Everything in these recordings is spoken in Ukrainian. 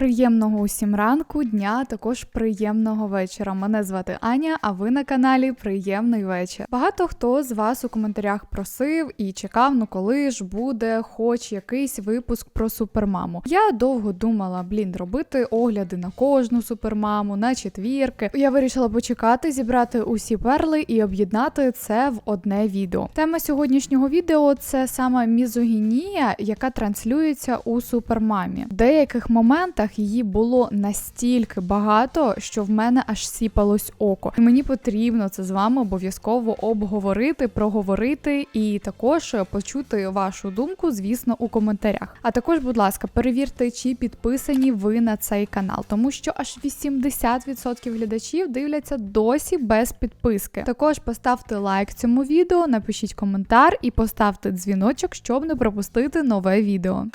Приємного усім ранку, дня, також приємного вечора. Мене звати Аня, а ви на каналі Приємний вечір. Багато хто з вас у коментарях просив і чекав, ну коли ж буде хоч якийсь випуск про супермаму. Я довго думала, блін, робити огляди на кожну супермаму, на четвірки. Я вирішила почекати, зібрати усі перли і об'єднати це в одне відео. Тема сьогоднішнього відео це саме мізогінія, яка транслюється у супермамі. В деяких моментах її було настільки багато, що в мене аж сіпалось око. І мені потрібно це з вами обов'язково обговорити, проговорити і також почути вашу думку, звісно, у коментарях. А також, будь ласка, перевірте, чи підписані ви на цей канал, тому що аж 80% глядачів дивляться досі без підписки. Також поставте лайк цьому відео, напишіть коментар і поставте дзвіночок, щоб не пропустити нове відео.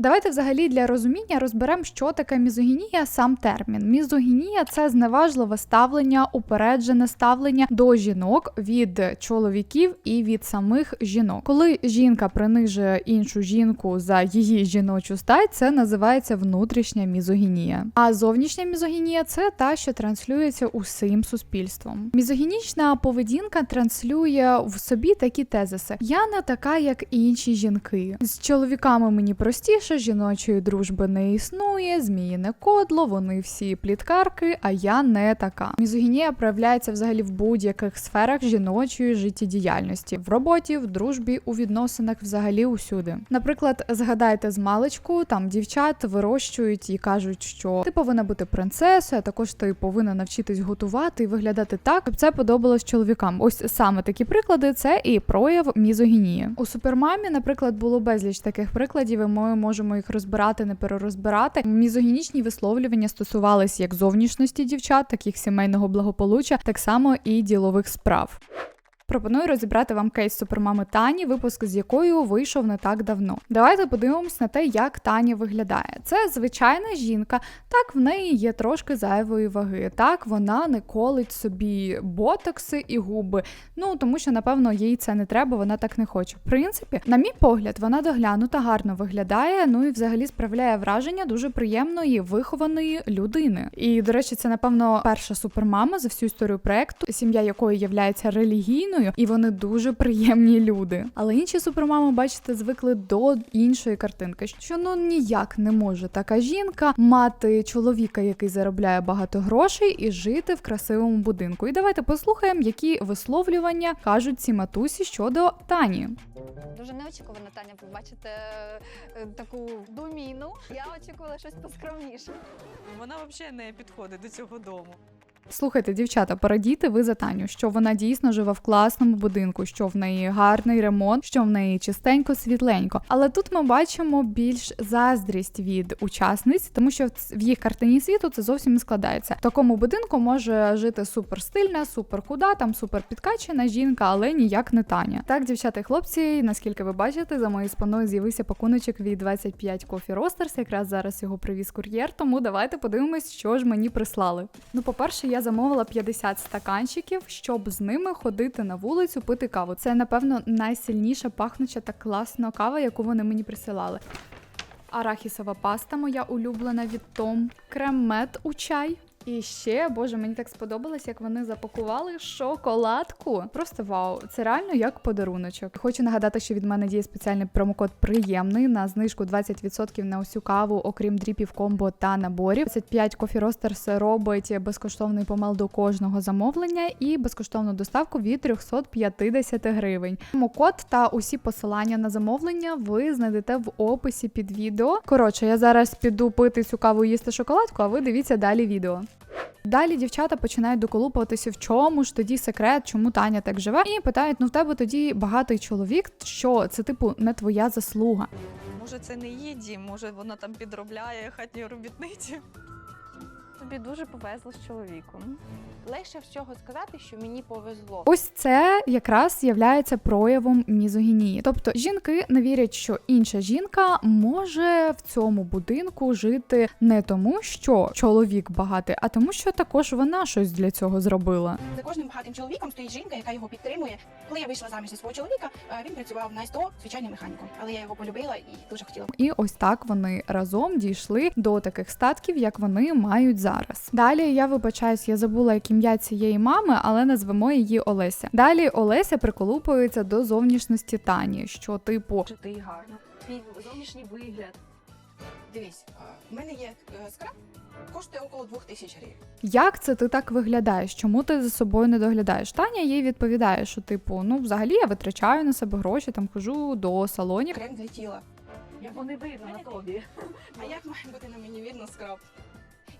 Давайте взагалі для розуміння розберемо, що таке мізогінія, сам термін. Мізогінія це зневажливе ставлення, упереджене ставлення до жінок від чоловіків і від самих жінок. Коли жінка принижує іншу жінку за її жіночу стать, це називається внутрішня мізогінія. А зовнішня мізогінія це та, що транслюється усім суспільством. Мізогінічна поведінка транслює в собі такі тезиси: я не така, як інші жінки. З чоловіками мені простіше. Жіночої дружби не існує, зміїне кодло, вони всі пліткарки, а я не така. Мізогінія проявляється взагалі в будь-яких сферах жіночої життєдіяльності в роботі, в дружбі, у відносинах, взагалі усюди. Наприклад, згадайте з маличку, там дівчат вирощують і кажуть, що ти повинна бути принцесою, а також ти повинна навчитись готувати і виглядати так, щоб це подобалось чоловікам. Ось саме такі приклади це і прояв мізогінії. У супермамі, наприклад, було безліч таких прикладів. і Ми можемо їх розбирати, не перерозбирати. Мізогінічні висловлювання стосувалися як зовнішності дівчат, так і сімейного благополуччя, так само і ділових справ. Пропоную розібрати вам кейс супермами Тані, випуск з якою вийшов не так давно. Давайте подивимось на те, як Таня виглядає. Це звичайна жінка, так в неї є трошки зайвої ваги. Так вона не колить собі ботокси і губи. Ну тому що, напевно, їй це не треба, вона так не хоче. В принципі, на мій погляд, вона доглянута, гарно виглядає. Ну і взагалі справляє враження дуже приємної, вихованої людини. І, до речі, це напевно перша супермама за всю історію проекту, сім'я якої є релігійною і вони дуже приємні люди. Але інші супермами, бачите, звикли до іншої картинки, що ну ніяк не може така жінка мати чоловіка, який заробляє багато грошей, і жити в красивому будинку. І давайте послухаємо, які висловлювання кажуть ці матусі щодо Тані. Дуже неочікувано, Таня, побачити е, таку доміну. Я очікувала щось поскромніше. Вона взагалі не підходить до цього дому. Слухайте, дівчата, порадійте ви за Таню, що вона дійсно живе в класному будинку, що в неї гарний ремонт, що в неї чистенько, світленько. Але тут ми бачимо більш заздрість від учасниць, тому що в їх картині світу це зовсім не складається. В такому будинку може жити супер стильна, супер худа, там супер підкачена жінка, але ніяк не Таня. Так, дівчата і хлопці, наскільки ви бачите, за моєю спиною з'явився пакуночок від 25 Coffee Roasters, Якраз зараз його привіз кур'єр. Тому давайте подивимось, що ж мені прислали. Ну, по-перше, я замовила 50 стаканчиків, щоб з ними ходити на вулицю, пити каву. Це, напевно, найсильніша пахнуча та класна кава, яку вони мені присилали. Арахісова паста, моя улюблена від Том, крем-мед у чай. І ще, боже, мені так сподобалось, як вони запакували шоколадку. Просто вау, це реально як подаруночок. Хочу нагадати, що від мене діє спеціальний промокод приємний на знижку 20% на усю каву, окрім дріпів, комбо та наборів. 25 Coffee Roasters робить безкоштовний помел до кожного замовлення і безкоштовну доставку від 350 гривень. Промокод та усі посилання на замовлення ви знайдете в описі під відео. Коротше, я зараз піду пити цю каву, їсти шоколадку, а ви дивіться далі відео. Далі дівчата починають доколупуватися, в чому ж тоді секрет, чому Таня так живе, і питають: ну в тебе тоді багатий чоловік, що це типу не твоя заслуга. Може, це не її дім, може вона там підробляє хатньої робітниці. Тобі дуже повезло з чоловіком. Легше всього сказати, що мені повезло. Ось це якраз являється проявом мізогінії. Тобто жінки не вірять, що інша жінка може в цьому будинку жити не тому, що чоловік багатий, а тому, що також вона щось для цього зробила. За кожним багатим чоловіком стоїть жінка, яка його підтримує. Коли я вийшла заміж за свого чоловіка, е, він працював на СТО звичайним механіком, але я його полюбила і дуже хотіла. І ось так вони разом дійшли до таких статків, як вони мають зараз. Далі я вибачаюсь, я забула як ім'я цієї мами, але назвемо її Олеся. Далі Олеся приколупується до зовнішності Тані, що типу Жити і гарно. Твій зовнішній вигляд. Дивись, в мене є е, скраб, коштує около двох тисяч гривень. Як це ти так виглядаєш? Чому ти за собою не доглядаєш? Таня їй відповідає, що типу, ну взагалі я витрачаю на себе гроші, там хожу до салонів. Крем для тіла. Його не видно на тобі. А як має бути на мені видно скраб?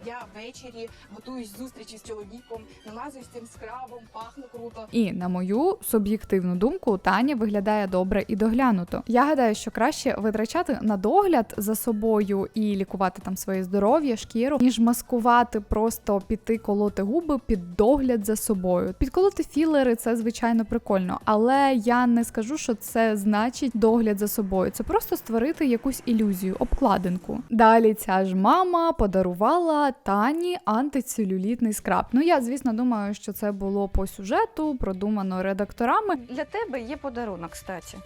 Я ввечері готуюсь зустрічі з чоловіком, намазуюсь цим скрабом, пахну круто. І на мою суб'єктивну думку, Таня виглядає добре і доглянуто. Я гадаю, що краще витрачати на догляд за собою і лікувати там своє здоров'я, шкіру, ніж маскувати, просто піти колоти губи під догляд за собою. Підколоти філери це звичайно прикольно, але я не скажу, що це значить догляд за собою. Це просто створити якусь ілюзію, обкладинку. Далі ця ж мама подарувала Тані антицелюлітний скраб. Ну я звісно думаю, що це було по сюжету, продумано редакторами. Для тебе є подарунок, кстати.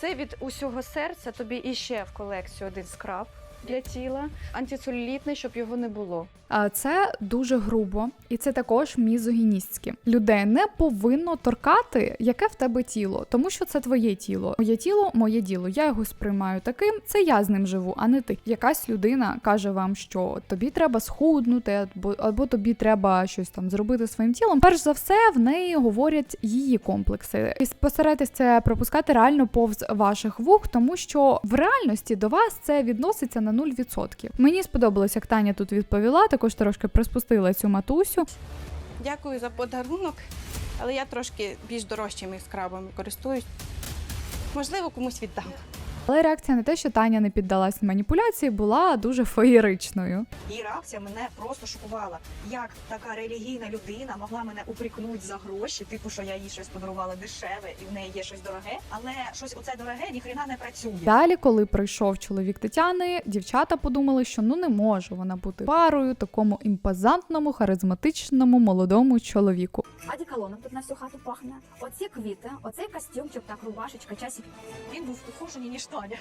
Це від усього серця тобі іще в колекцію один скраб для тіла, антицелюлітний, щоб його не було. А це дуже грубо, і це також мізогіністське. Людей не повинно торкати, яке в тебе тіло, тому що це твоє тіло. Моє тіло, моє діло. Я його сприймаю таким. Це я з ним живу, а не ти. Якась людина каже вам, що тобі треба схуднути, або, або тобі треба щось там зробити своїм тілом. Перш за все, в неї говорять її комплекси. І постарайтесь це пропускати реально повз ваших вух, тому що в реальності до вас це відноситься на 0%. Мені сподобалось, як Таня тут відповіла. Також трошки приспустила цю матусю. Дякую за подарунок, але я трошки більш дорожчими скрабами користуюсь. Можливо, комусь віддам. Але реакція на те, що Таня не піддалась маніпуляції, була дуже феєричною. Її реакція мене просто шокувала. Як така релігійна людина могла мене упрекнути за гроші, типу, що я їй щось подарувала дешеве і в неї є щось дороге, але щось оце дороге ніхрена не працює. Далі, коли прийшов чоловік Тетяни, дівчата подумали, що ну не може вона бути парою такому імпозантному, харизматичному молодому чоловіку. Одеколоном тут на всю хату пахне. Оці квіти, оцей костюмчик, так рубашечка, часики. Він був ухожений, ніж Таня.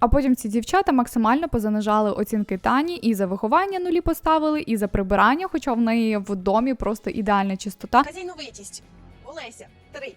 А потім ці дівчата максимально позанижали оцінки Тані і за виховання нулі поставили, і за прибирання, хоча в неї в домі просто ідеальна чистота. Казійновитість. Олеся, три.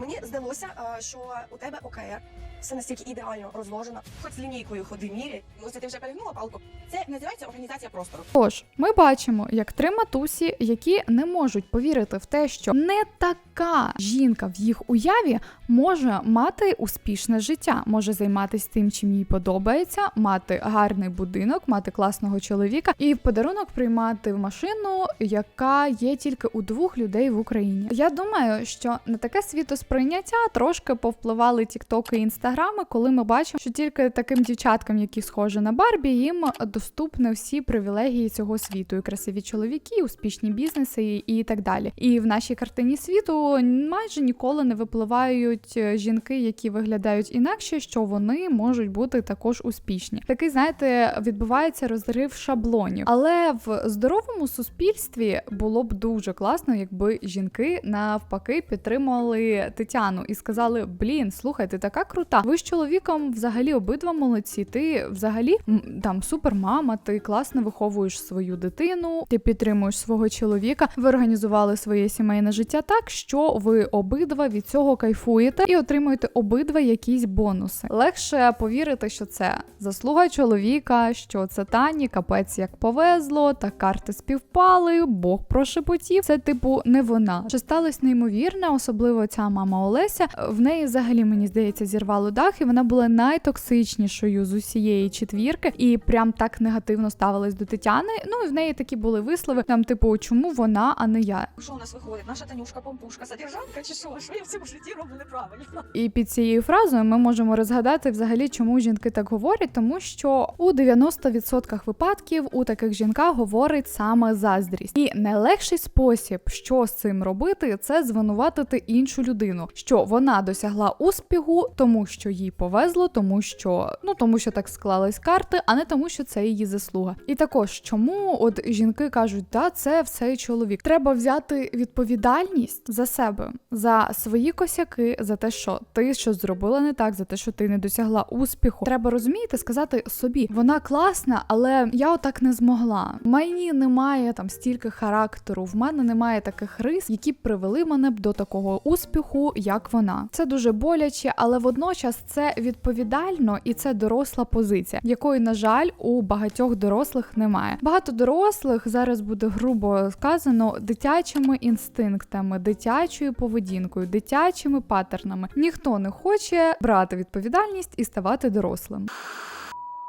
Мені здалося, е, що у тебе ОКР все настільки ідеально розложено. Хоч з лінійкою ходи мірі. Ну, це ти вже перегнула палку. Це називається організація простору. Тож, ми бачимо, як три матусі, які не можуть повірити в те, що не така жінка в їх уяві може мати успішне життя, може займатися тим, чим їй подобається, мати гарний будинок, мати класного чоловіка і в подарунок приймати машину, яка є тільки у двох людей в Україні. Я думаю, що на таке світосприйняття трошки повпливали тіктоки і інстаграми, коли ми бачимо, що тільки таким дівчаткам, які схожі на Барбі, їм доступні всі привілегії цього світу, і красиві чоловіки, і успішні бізнеси і, так далі. І в нашій картині світу майже ніколи не випливають е, жінки, які виглядають інакше, що вони можуть бути також успішні. Такий, знаєте, відбувається розрив шаблонів. Але в здоровому суспільстві було б дуже класно, якби жінки навпаки підтримали Тетяну і сказали: Блін, слухай, ти така крута. Ви з чоловіком взагалі обидва молодці. Ти взагалі там супермама, ти класно виховуєш свою дитину, ти підтримуєш свого чоловіка. Ви організували своє сімейне життя так, що ви обидва від цього кайфуєте і отримуєте обидва якісь бонуси. Легше повірити, що це заслуга чоловіка, що це Тані, капець як повезло, та карти співпали, Бог прошепотів. Це типу не вона. Що сталося неймовірне, особливо ця мама Олеся. В неї взагалі мені здається зірвало поводах, і вона була найтоксичнішою з усієї четвірки, і прям так негативно ставилась до Тетяни. Ну і в неї такі були вислови, там, типу, чому вона, а не я. Що у нас виходить? Наша Танюшка помпушка, содержанка чи що? Що я в цьому житті роблю неправильно? І під цією фразою ми можемо розгадати взагалі, чому жінки так говорять, тому що у 90% випадків у таких жінках говорить саме заздрість. І найлегший спосіб, що з цим робити, це звинуватити іншу людину, що вона досягла успіху, тому що їй повезло, тому що ну тому, що так склались карти, а не тому, що це її заслуга. І також чому от жінки кажуть, да, це все чоловік. Треба взяти відповідальність за себе, за свої косяки, за те, що ти щось зробила не так, за те, що ти не досягла успіху. Треба розуміти, сказати собі, вона класна, але я отак не змогла. Мені немає там стільки характеру, в мене немає таких рис, які привели мене б до такого успіху, як вона. Це дуже боляче, але водночас це відповідально і це доросла позиція, якої, на жаль, у багатьох дорослих немає. Багато дорослих зараз буде грубо сказано дитячими інстинктами, дитячою поведінкою, дитячими паттернами. Ніхто не хоче брати відповідальність і ставати дорослим.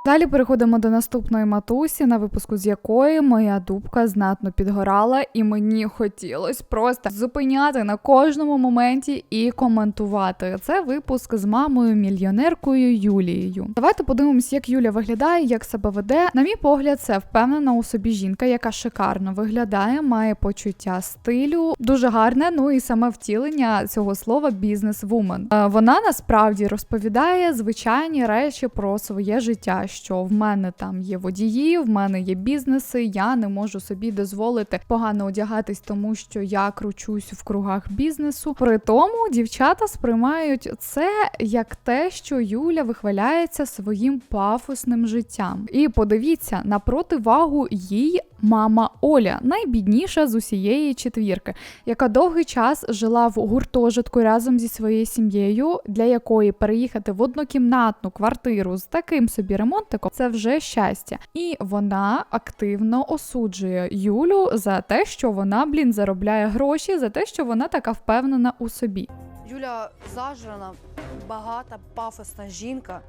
Далі переходимо до наступної матусі, на випуску з якої моя дубка знатно підгорала, і мені хотілось просто зупиняти на кожному моменті і коментувати. Це випуск з мамою мільйонеркою Юлією. Давайте подивимось, як Юля виглядає, як себе веде. На мій погляд, це впевнена у собі жінка, яка шикарно виглядає, має почуття стилю, дуже гарне. Ну і саме втілення цього слова бізнес-вумен. Е, Вона насправді розповідає звичайні речі про своє життя що в мене там є водії, в мене є бізнеси. Я не можу собі дозволити погано одягатись, тому що я кручусь в кругах бізнесу. При тому дівчата сприймають це як те, що Юля вихваляється своїм пафосним життям. І подивіться на противагу їй мама Оля, найбідніша з усієї четвірки, яка довгий час жила в гуртожитку разом зі своєю сім'єю, для якої переїхати в однокімнатну квартиру з таким собі ремонтиком це вже щастя. І вона активно осуджує Юлю за те, що вона, блін, заробляє гроші, за те, що вона така впевнена у собі. Юля зажрана, багата, пафосна жінка,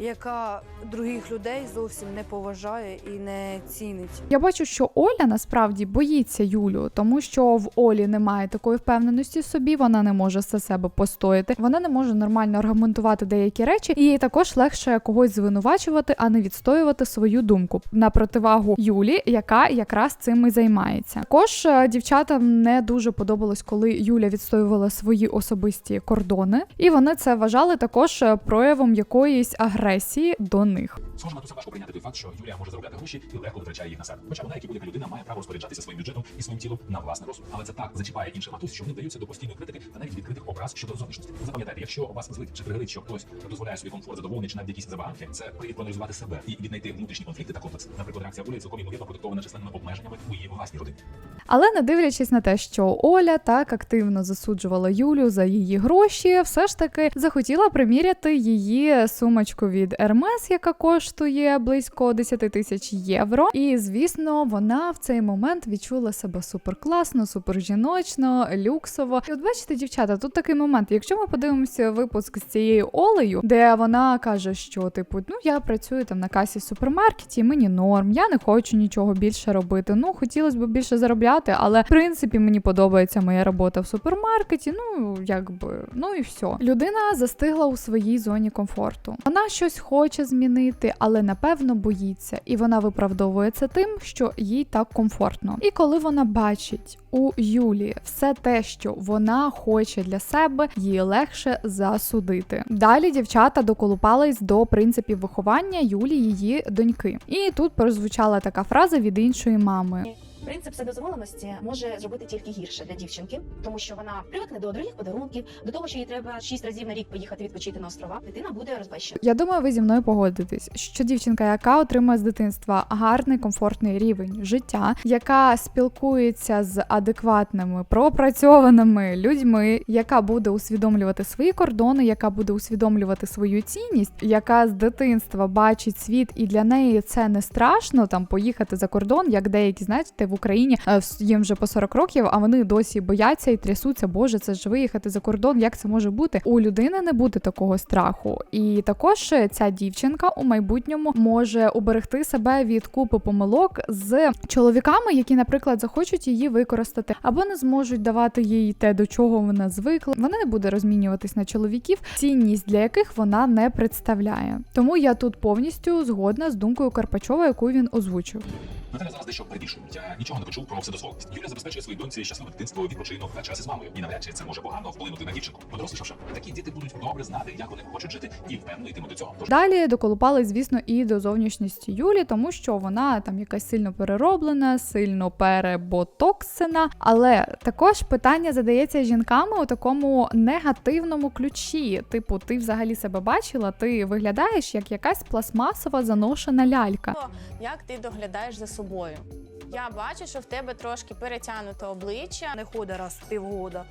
яка других людей зовсім не поважає і не цінить. Я бачу, що Оля насправді боїться Юлю, тому що в Олі немає такої впевненості в собі, вона не може за себе постояти, вона не може нормально аргументувати деякі речі, і їй також легше когось звинувачувати, а не відстоювати свою думку на противагу Юлі, яка якраз цим і займається. Також е, дівчатам не дуже подобалось, коли Юля відстоювала свої особисті кордони, і вони це вважали також е, проявом якоїсь агресії до них. Схоже, матуся важко прийняти той факт, що Юлія може заробляти гроші і легко витрачає їх на себе. Хоча вона, як і будь-яка людина, має право розпоряджатися своїм бюджетом і своїм тілом на власний розсуд. Але це так зачіпає інших матусь, що вони вдаються до постійної критики та навіть відкритих образ щодо зовнішності. Запам'ятайте, якщо вас злить чи пригрить, що хтось дозволяє собі комфорт задоволення чи навіть якісь забаганки, це привід проаналізувати себе і віднайти внутрішні конфлікти та комплекси. Наприклад, реакція Олі цілком ймовірно продиктована численними обмеженнями у її власній родині. Але не дивлячись на те, що Оля так активно засуджувала Юлю за її гроші, все ж таки захотіла приміряти її сумочку від Hermes, яка коштує близько 10 тисяч євро. І звісно, вона в цей момент відчула себе суперкласно, супержіночно, люксово. І от бачите, дівчата, тут такий момент. Якщо ми подивимося випуск з цією Олею, де вона каже, що типу, ну я працюю там на касі в супермаркеті, мені норм, я не хочу нічого більше робити. Ну хотілося б більше заробляти, але в принципі мені подобається моя робота в супермаркеті. Ну якби ну і все. Людина застигла у своїй зоні комфорту. Вона щось хоче змінити, але напевно боїться, і вона виправдовує це тим, що їй так комфортно. І коли вона бачить у Юлі все те, що вона хоче для себе, їй легше засудити. Далі дівчата доколупались до принципів виховання Юлі, її доньки. І тут прозвучала така фраза від іншої мами. Принцип вседозволеності може зробити тільки гірше для дівчинки, тому що вона привикне до дорогих подарунків, до того, що їй треба шість разів на рік поїхати відпочити на острова. Дитина буде розбещена. Я думаю, ви зі мною погодитесь, що дівчинка, яка отримує з дитинства гарний комфортний рівень життя, яка спілкується з адекватними пропрацьованими людьми, яка буде усвідомлювати свої кордони, яка буде усвідомлювати свою цінність, яка з дитинства бачить світ, і для неї це не страшно там поїхати за кордон, як деякі знаєте, в Україні е, їм вже по 40 років, а вони досі бояться і трясуться. Боже, це ж виїхати за кордон. Як це може бути? У людини не буде такого страху. І також е, ця дівчинка у майбутньому може уберегти себе від купи помилок з чоловіками, які, наприклад, захочуть її використати, або не зможуть давати їй те, до чого вона звикла. Вона не буде розмінюватись на чоловіків, цінність для яких вона не представляє. Тому я тут повністю згодна з думкою Карпачова, яку він озвучив. Наталя зараз дещо перебільшує. Я нічого не почув про вседозволеність. Юля забезпечує своїй доньці щасливе дитинство, відпочинок та час із мамою. І навряд чи це може погано вплинути на дівчинку. Подорослішавши, такі діти будуть добре знати, як вони хочуть жити, і впевнено йтимуть до цього. Тож Далі доколупались, звісно, і до зовнішності Юлі, тому що вона там якась сильно перероблена, сильно переботоксена. Але також питання задається жінками у такому негативному ключі. Типу, ти взагалі себе бачила, ти виглядаєш як якась пластмасова заношена лялька. Як ти доглядаєш за собою? Я бачу, що в тебе трошки перетягнуте обличчя. Не ходить раз в півгода.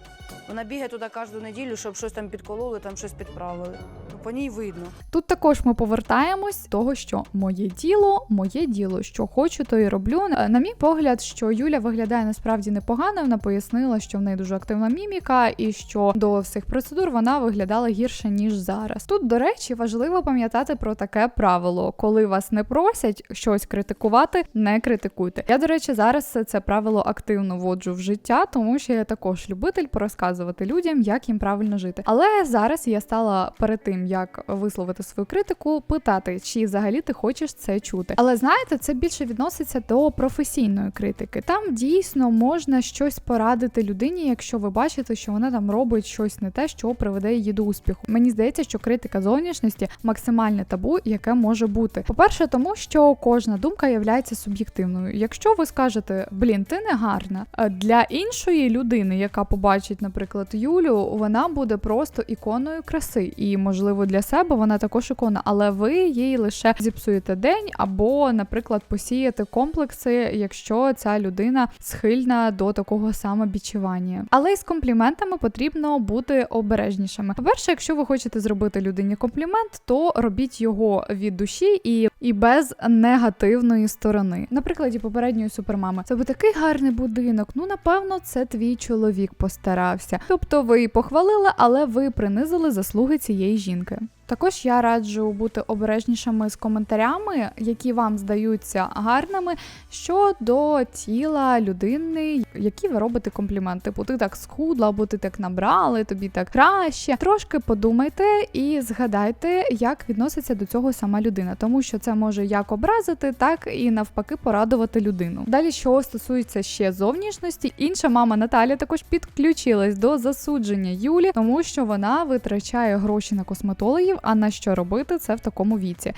Вона бігає туди кожну неділю, щоб щось там підкололи, там щось підправили. Ну, по ній видно. Тут також ми повертаємось до того, що моє діло, моє діло, що хочу, то і роблю. Е, На мій погляд, що Юля виглядає насправді непогано. Вона пояснила, що в неї дуже активна міміка, і що до всіх процедур вона виглядала гірше ніж зараз. Тут, до речі, важливо пам'ятати про таке правило: коли вас не просять щось критикувати, не критикуйте. Я, до речі, зараз це правило активно вводжу в життя, тому що я також любитель порозказувати людям, як їм правильно жити. Але зараз я стала перед тим, як висловити свою критику, питати, чи взагалі ти хочеш це чути. Але знаєте, це більше відноситься до професійної критики. Там дійсно можна щось порадити людині, якщо ви бачите, що вона там робить щось не те, що приведе її до успіху. Мені здається, що критика зовнішності максимальне табу, яке може бути. По-перше, тому що кожна думка є суб'єктивною. Якщо ви скажете, блін, ти не гарна, для іншої людини, яка побачить, наприклад, Юлю, вона буде просто іконою краси, і можливо для себе вона також ікона, але ви їй лише зіпсуєте день, або, наприклад, посієте комплекси, якщо ця людина схильна до такого самобічування. Але й з компліментами потрібно бути обережнішими. По-перше, якщо ви хочете зробити людині комплімент, то робіть його від душі і, і без негативної сторони. На прикладі попередньої супермами, це був такий гарний будинок. Ну напевно, це твій чоловік постарався. Тобто ви похвалили, але ви принизили заслуги цієї жінки. Також я раджу бути обережнішими з коментарями, які вам здаються гарними щодо тіла людини, які ви робите комплімент. Типу, ти так схудла, або ти так набрали, тобі так краще. Трошки подумайте і згадайте, як відноситься до цього сама людина, тому що це може як образити, так і навпаки порадувати людину. Далі, що стосується ще зовнішності, інша мама Наталя також підключилась до засудження Юлі, тому що вона витрачає гроші на косметологів. А на що робити це в такому віці?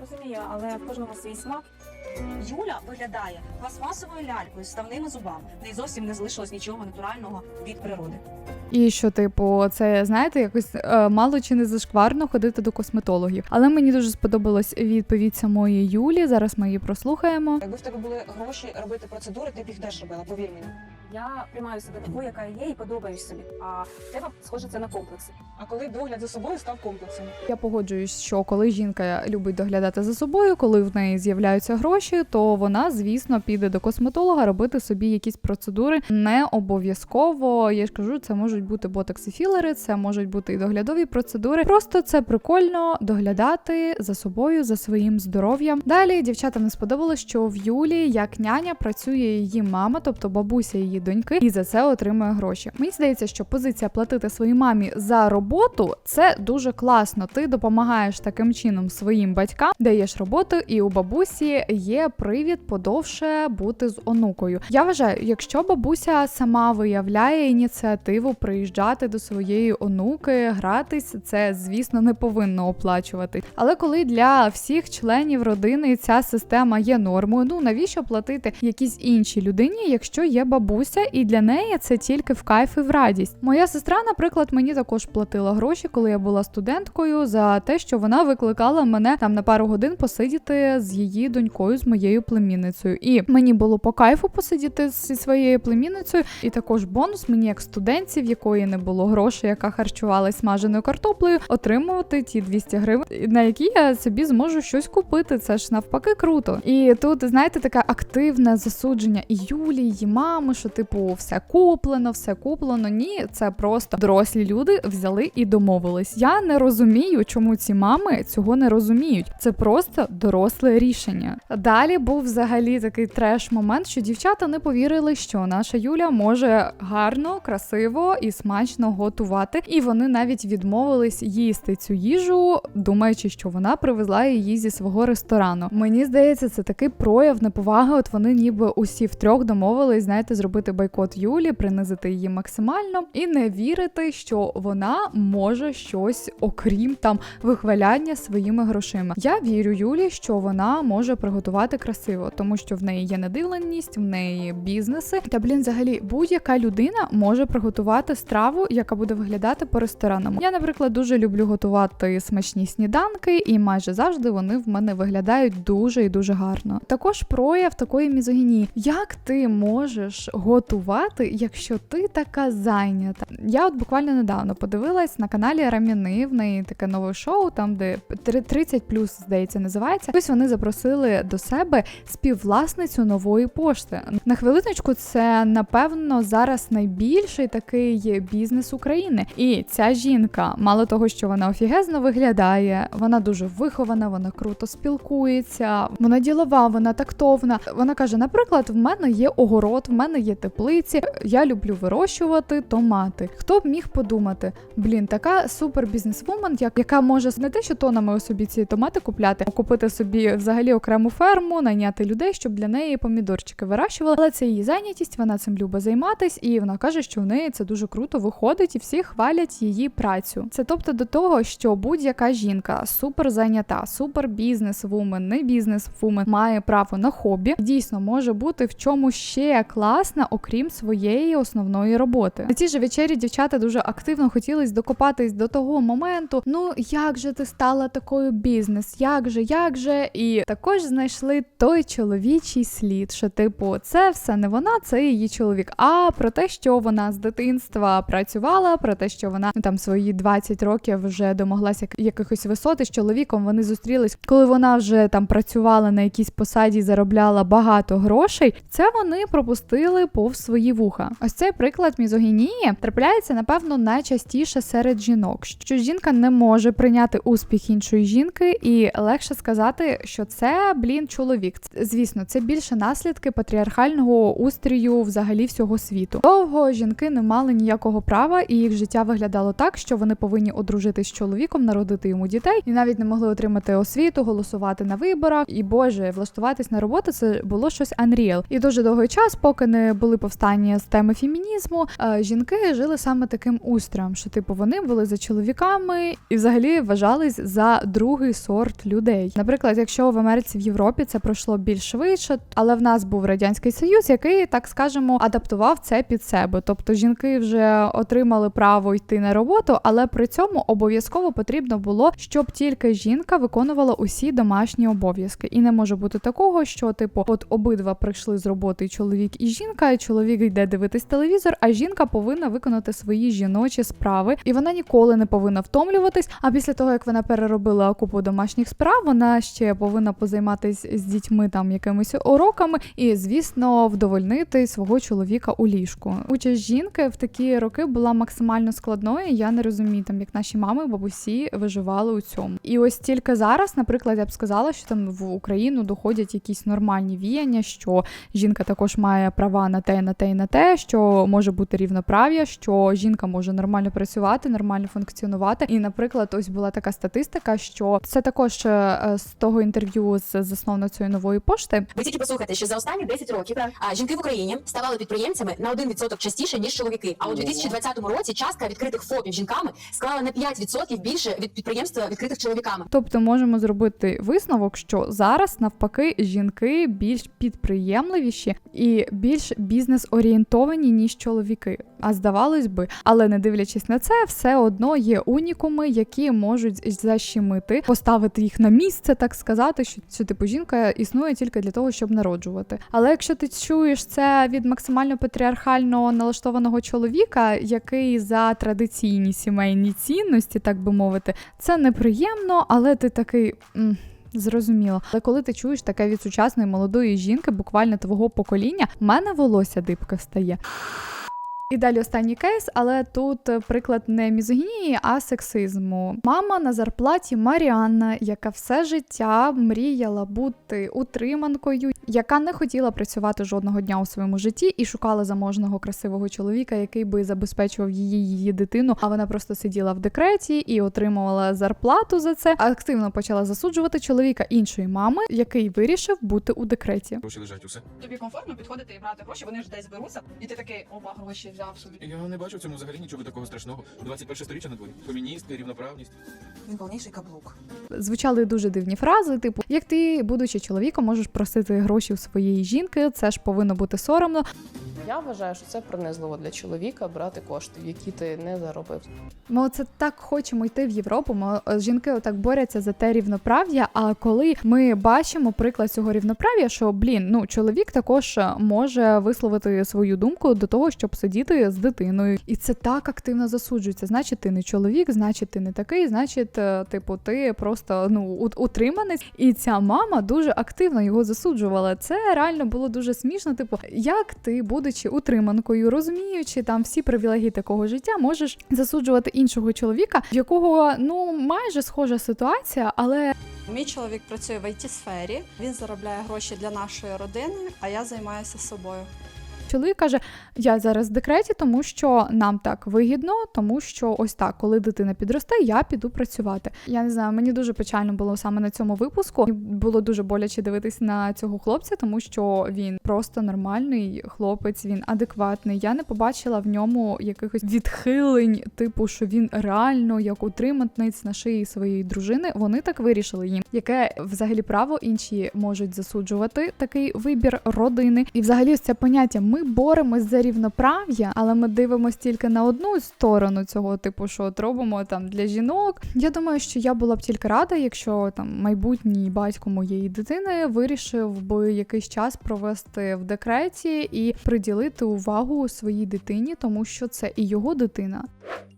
Розумію, але в кожного свій смак. Юля виглядає пластмасовою лялькою з ставними зубами. В неї зовсім не залишилось нічого натурального від природи. І що, типу, це знаєте, якось е, мало чи не зашкварно ходити до косметологів. Але мені дуже сподобалась відповідь самої Юлі. Зараз ми її прослухаємо. Якби в тебе були гроші робити процедури, ти б їх теж робила, повір мені. Я приймаю себе такою, яка є, і подобаюсь собі. А тебе схоже це на комплекси. А коли догляд за собою став комплексом. Я погоджуюсь, що коли жінка любить доглядати за собою, коли в неї з'являються гроші, то вона, звісно, піде до косметолога робити собі якісь процедури. Не обов'язково. Я ж кажу, це можуть бути ботокс і філери, це можуть бути і доглядові процедури. Просто це прикольно доглядати за собою, за своїм здоров'ям. Далі дівчатам не сподобалось, що в Юлі як няня працює її мама, тобто бабуся її доньки, і за це отримує гроші. Мені здається, що позиція платити своїй мамі за роботу це дуже класно. Ти допомагаєш таким чином своїм батькам, даєш роботу, і у бабусі є привід подовше бути з онукою. Я вважаю, якщо бабуся сама виявляє ініціативу приїжджати до своєї онуки, гратись, це звісно не повинно оплачувати. Але коли для всіх членів родини ця система є нормою, ну навіщо платити якійсь іншій людині, якщо є бабуся? Волосся, і для неї це тільки в кайф і в радість. Моя сестра, наприклад, мені також платила гроші, коли я була студенткою, за те, що вона викликала мене там на пару годин посидіти з її донькою, з моєю племінницею. І мені було по кайфу посидіти зі своєю племінницею. І також бонус мені, як студентці, в якої не було грошей, яка харчувалась смаженою картоплею, отримувати ті 200 гривень, на які я собі зможу щось купити. Це ж навпаки круто. І тут, знаєте, таке активне засудження і Юлі, її мами, що типу все куплено, все куплено. Ні, це просто дорослі люди взяли і домовились. Я не розумію, чому ці мами цього не розуміють. Це просто доросле рішення. Далі був взагалі такий треш-момент, що дівчата не повірили, що наша Юля може гарно, красиво і смачно готувати. І вони навіть відмовились їсти цю їжу, думаючи, що вона привезла її зі свого ресторану. Мені здається, це такий прояв неповаги. От вони ніби усі втрьох домовились, знаєте, зробити бойкот Юлі, принизити її максимально і не вірити, що вона може щось, окрім там вихваляння своїми грошима. Я вірю Юлі, що вона може приготувати красиво, тому що в неї є надивленість, в неї бізнеси. Та блін, взагалі, будь-яка людина може приготувати страву, яка буде виглядати по ресторанам. Я, наприклад, дуже люблю готувати смачні сніданки, і майже завжди вони в мене виглядають дуже і дуже гарно. Також прояв такої мізогінії. Як ти можеш готувати, якщо ти така зайнята? Я от буквально недавно подивилась на каналі Раміни. В неї таке нове шоу, там де 30 плюс, здається, називається. Ось вони запросили до себе співвласницю нової пошти. На хвилиночку, це напевно зараз найбільший такий бізнес України. І ця жінка, мало того, що вона офігезно виглядає, вона дуже вихована, вона круто спілкується, вона ділова, вона тактовна. Вона каже: наприклад, в мене є огород, в мене є теплиці. Я люблю вирощувати томати. Хто б міг подумати? Блін, така супер бізнесвумен, як яка може не те, що тонами собі ці томати купляти, а купити собі взагалі окрему ферму, найняти людей, щоб для неї помідорчики вирощували. Але це її зайнятість, вона цим любить займатись, і вона каже, що в неї це дуже круто виходить, і всі хвалять її працю. Це тобто до того, що будь-яка жінка супер зайнята, супер бізнес-вумен, не бізнес-вумен, має право на хобі, дійсно може бути в чому ще класна, окрім своєї основної роботи. На цій же вечері дівчата дуже активно хотілись докопатись до того моменту. Ну як же ти стала такою бізнес? Як же, як же? І також знайшли той чоловічий слід, що типу, це все не вона, це її чоловік. А про те, що вона з дитинства працювала, про те, що вона ну, там свої 20 років вже домоглася якихось висот і з чоловіком. Вони зустрілись, коли вона вже там працювала на якійсь посаді, заробляла багато грошей. Це вони пропустили повз свої вуха. Ось цей приклад мізогінії трапляється, напевно, найчастіше серед жінок, що жінка не може прийняти успіх іншої жінки, і легше сказати, що це блін чоловік. Звісно, це більше наслідки патріархального устрію взагалі всього світу. Довго жінки не мали ніякого права, і їх життя виглядало так, що вони повинні одружитись з чоловіком, народити йому дітей, і навіть не могли отримати освіту, голосувати на виборах. І боже, влаштуватись на роботу це було щось unreal. І дуже довгий час, поки не були повстання з теми фемінізму, е, жінки жили саме таким устроєм, що типу вони були за чоловіками і взагалі вважались за другий сорт людей. Наприклад, якщо в Америці в Європі це пройшло більш швидше, але в нас був радянський союз, який так скажемо адаптував це під себе. Тобто жінки вже отримали право йти на роботу, але при цьому обов'язково потрібно було, щоб тільки жінка виконувала усі домашні обов'язки. І не може бути такого, що типу, от обидва прийшли з роботи, чоловік і жінка, чоловік йде дивитись телевізор, а жінка повинна виконати свої жіночі справи, і вона ніколи не повинна втомлюватись. А після того, як вона переробила купу домашніх справ, вона ще повинна позайматись з дітьми там якимись уроками, і звісно, вдовольнити свого чоловіка у ліжку. Участь жінки в такі роки була максимально складною. Я не розумію, там як наші мами, бабусі виживали у цьому. І ось тільки зараз, наприклад, я б сказала, що там в Україну доходять якісь нормальні віяння, що жінка також має права на те, на те і на те, що може бути рівноправ'я, що жінка може нормально працювати, нормально функціонувати. І, наприклад, ось була така статистика, що це також е, з того інтерв'ю з засновницею нової пошти. Ви тільки послухайте, що за останні 10 років а, жінки в Україні ставали підприємцями на 1% частіше ніж чоловіки. А у 2020 році частка відкритих ФОПів жінками склала на 5% більше від підприємства відкритих чоловіками. Тобто можемо зробити висновок, що зараз навпаки жінки більш підприємливіші і більш бізнес орієнтовані ніж чоловіки. А здавалось би, але не дивлячись на це, все одно є унікуми, які можуть защемити, поставити їх на місце, так сказати, що, що типу жінка існує тільки для того, щоб народжувати. Але якщо ти чуєш це від максимально патріархально налаштованого чоловіка, який за традиційні сімейні цінності, так би мовити, це неприємно, але ти такий. «М, Зрозуміло, але коли ти чуєш таке від сучасної молодої жінки, буквально твого покоління, в мене волосся дибка стає. І далі останній кейс, але тут е, приклад не мізогінії, а сексизму. Мама на зарплаті Маріанна, яка все життя мріяла бути утриманкою, яка не хотіла працювати жодного дня у своєму житті і шукала заможного красивого чоловіка, який би забезпечував її її дитину. А вона просто сиділа в декреті і отримувала зарплату за це. Активно почала засуджувати чоловіка іншої мами, який вирішив бути у декреті. Гроші лежать усе. Тобі комфортно підходити і брати гроші, вони ж десь беруться, і ти такий опа, гроші взяв собі. Я не бачу в цьому взагалі нічого такого страшного. 21 сторіччя на дворі. Феміністка, рівноправність. Він повніший каблук. звучали дуже дивні фрази, типу, як ти, будучи чоловіком, можеш просити гроші у своєї жінки, це ж повинно бути соромно. Я вважаю, що це принизливо для чоловіка брати кошти, які ти не заробив. Ми оце так хочемо йти в Європу. Ми е, жінки отак борються за те рівноправ'я. А коли ми бачимо приклад цього рівноправ'я, що блін, ну чоловік також е, може висловити свою думку до того, щоб сидіти з дитиною, і це так активно засуджується. Значить, ти не чоловік, значить, ти не такий, значить, е, типу, ти просто ну утриманець. І ця мама дуже активно його засуджувала. Це реально було дуже смішно. Типу, як ти, будучи утриманкою, розуміючи там всі привілегії такого життя, можеш засуджувати іншого чоловіка, в якого ну майже схожа ситуація, але Мій чоловік працює в it сфері. Він заробляє гроші для нашої родини, а я займаюся собою. Чоловік каже: Я зараз в декреті, тому що нам так вигідно, тому що ось так, коли дитина підросте, я піду працювати. Я не знаю, мені дуже печально було саме на цьому випуску. Було дуже боляче дивитись на цього хлопця, тому що він просто нормальний хлопець, він адекватний. Я не побачила в ньому якихось відхилень, типу, що він реально як утриматниць на шиї своєї дружини. Вони так вирішили їм, яке взагалі право інші можуть засуджувати такий вибір родини. І взагалі це поняття ми боремось за рівноправ'я, але ми дивимося тільки на одну сторону цього, типу, що от робимо там для жінок. Я думаю, що я була б тільки рада, якщо там майбутній батько моєї дитини вирішив би якийсь час провести в декреті і приділити увагу своїй дитині, тому що це і його дитина.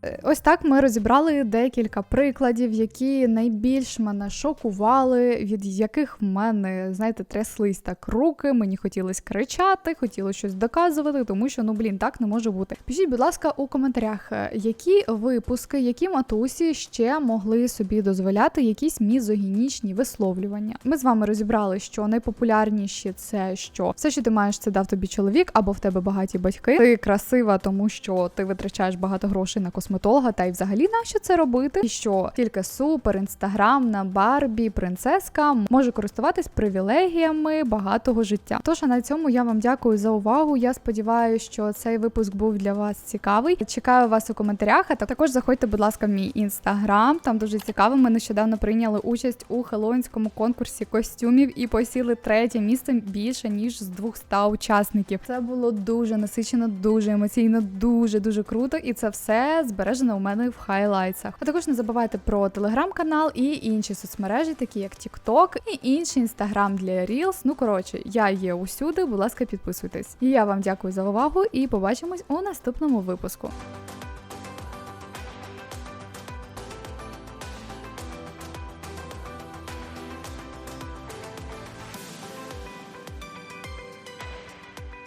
Е, Ось так ми розібрали декілька прикладів, які найбільш мене шокували, від яких в мене, знаєте, тряслись так руки, мені хотілося кричати, хотілося щось доказувати, тому що ну блін, так не може бути. Пишіть, будь ласка, у коментарях, е, які випуски, які матусі ще могли собі дозволяти якісь мізогінічні висловлювання. Ми з вами розібрали, що найпопулярніші це що все, що ти маєш, це дав тобі чоловік, або в тебе багаті батьки. Ти красива, тому що ти витрачаєш багато грошей на косметолога, та й взагалі нащо це робити? І що тільки супер інстаграмна Барбі, принцеска може користуватись привілегіями багатого життя. Тож а на цьому я вам дякую за увагу. Я сподіваюся, що цей випуск був для вас цікавий. Чекаю вас у коментарях. А також заходьте, будь ласка, в мій інстаграм. Там дуже цікаво. Ми нещодавно прийняли участь у хеллоуінському конкурсі костюмів і посіли третє місце більше ніж з 200 учасників. Це було дуже насичено, дуже емоційно, дуже дуже круто. І це все збережено у мене в хайлайтсах. А також не забувайте про телеграм-канал і інші соцмережі, такі як TikTok і інший інстаграм для Reels. Ну коротше, я є усюди. Будь ласка, підписуйтесь. І я вам дякую за увагу і побачимось у наступному випуску.